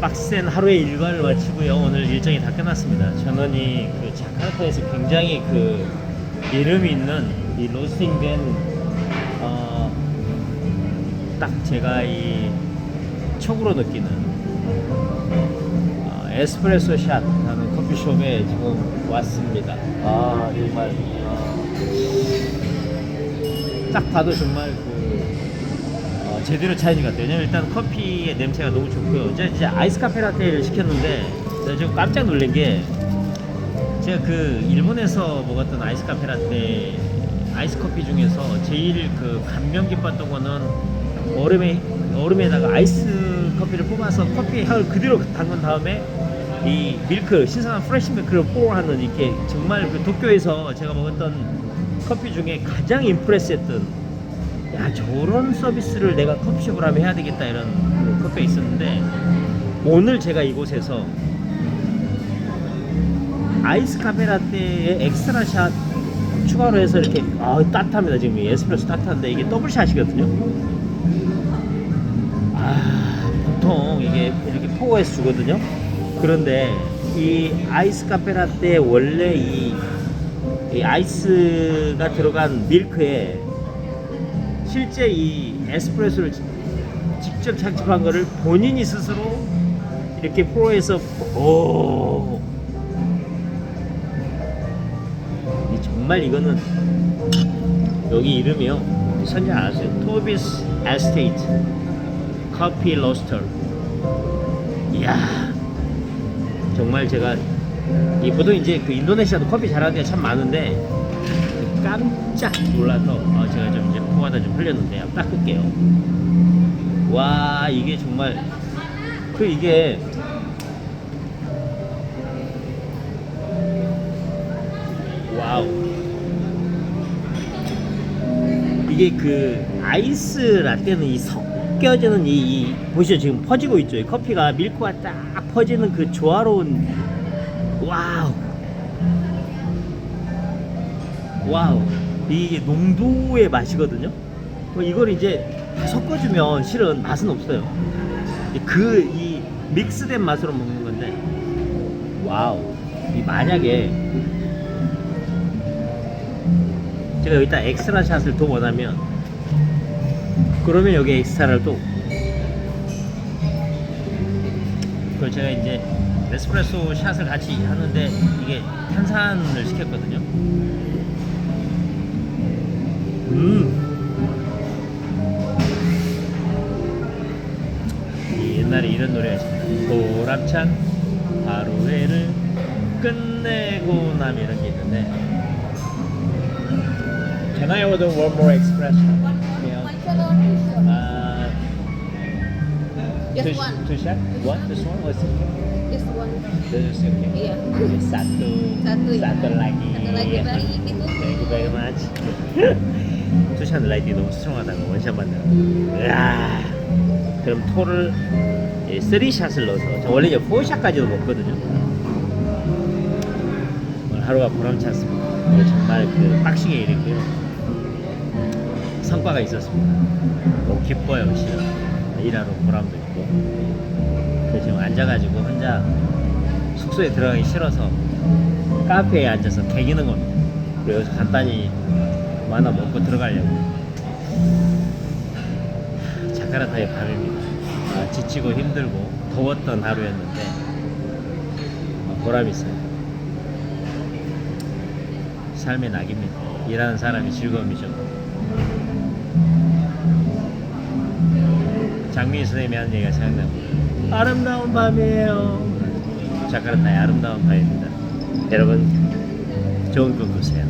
빡센 하루의 일과를 마치고요. 오늘 일정이 다 끝났습니다. 전원이 그 자카르타에서 굉장히 그 이름이 있는 이 로스팅된 어, 딱 제가 이 촉으로 느끼는 어, 에스프레소 샷하는 커피숍에 지금 왔습니다. 아 정말 어, 딱 봐도 정말 제대로 차이는 것 같아요. 왜냐면 일단 커피의 냄새가 너무 좋고요. 제가 이제 아이스 카페 라떼를 시켰는데 제가 지금 깜짝 놀란 게 제가 그 일본에서 먹었던 아이스 카페 라떼 아이스 커피 중에서 제일 그 감명 깊었던 거는 얼음에 얼음에다가 아이스 커피를 뽑아서 커피의 향을 그대로 담근 다음에 이 밀크 신선한 프레시 밀크를 포하는 이렇게 정말 그 도쿄에서 제가 먹었던 커피 중에 가장 임프레스했던 야 저런 서비스를 내가 커피숍을 하면 해야 되겠다 이런 그 커피가 있었는데 오늘 제가 이곳에서 아이스 카페 라떼에 엑스트라 샷 추가로 해서 이렇게 아 따뜻합니다. 지금 이 에스프레소 따뜻한데 이게 더블 샷이거든요. 아 보통 이게 이렇게 포워해서 주거든요. 그런데 이 아이스 카페 라떼 원래 이, 이 아이스가 들어간 밀크에 실제 이 에스프레소를 지- 직접 착즙한 거를 본인이 스스로 이렇게 포로해서 오. 이 정말 이거는 여기 이름이요. 선지 아세요? 토비스 에스테이트 커피 로스터 이야. 정말 제가 이 보통 이제 그 인도네시아도 커피 잘하는 데가 참 많은데 깜짝 놀라서 어, 제가 좀 포하다 좀 흘렸는데 한번 닦을게요. 와 이게 정말 그 이게 와우. 이게 그 아이스 라떼는 이 섞여지는 이, 이 보시죠. 지금 퍼지고 있죠. 이 커피가 밀크와 딱 퍼지는 그 조화로운 와우. 와우. 이게 농도의 맛이거든요. 뭐 이걸 이제 다 섞어주면 실은 맛은 없어요. 그 이 믹스된 맛으로 먹는 건데 와우. 이 만약에 제가 여기다 엑스트라 샷을 더 원하면 그러면 여기 엑스트라를 또. 그걸 제가 이제 에스프레소 샷을 같이 하는데 이게 탄산을 시켰거든요. 음. 옛날에 이런 있습니다. 보람찬 하루에를 끝내고 나면 이런 게 있는데 Can I order one more espresso? Yeah. One shot or two shot? Uh, Just two, one. two shot? One? This one? What's it? Just one. This is okay. Iya. Satu. Satu ya. Satu lagi. Satu lagi baik itu. Thank you very much. 투샷 라이트 너무 스트롱하다고 원샷 만들어. 으아. 그럼 토를 예, 3샷을 넣어서 저 원래 이제 4샷까지도 먹거든요. 오늘 하루가 보람찼습니다. 오늘 정말 그 빡시게 일했고요. 성과가 있었습니다. 너무 기뻐요, 실은. 일하러 보람도 있고. 그래서 지금 앉아가지고 혼자 숙소에 들어가기 싫어서 카페에 앉아서 개기는 겁니다. 그리고 여기서 간단히 뭐 하나 먹고 들어가려고. 자카르타의 밤입니다. 아, 지치고 힘들고 더웠던 하루였는데 아, 보람 있어요. 삶의 낙입니다. 일하는 사람이 즐거움이죠. 장미희 선생님이 하는 얘기가 생각납니다. 아름다운 밤이에요. 자카르타의 아름다운 밤입니다. 여러분 좋은 꿈 꾸세요.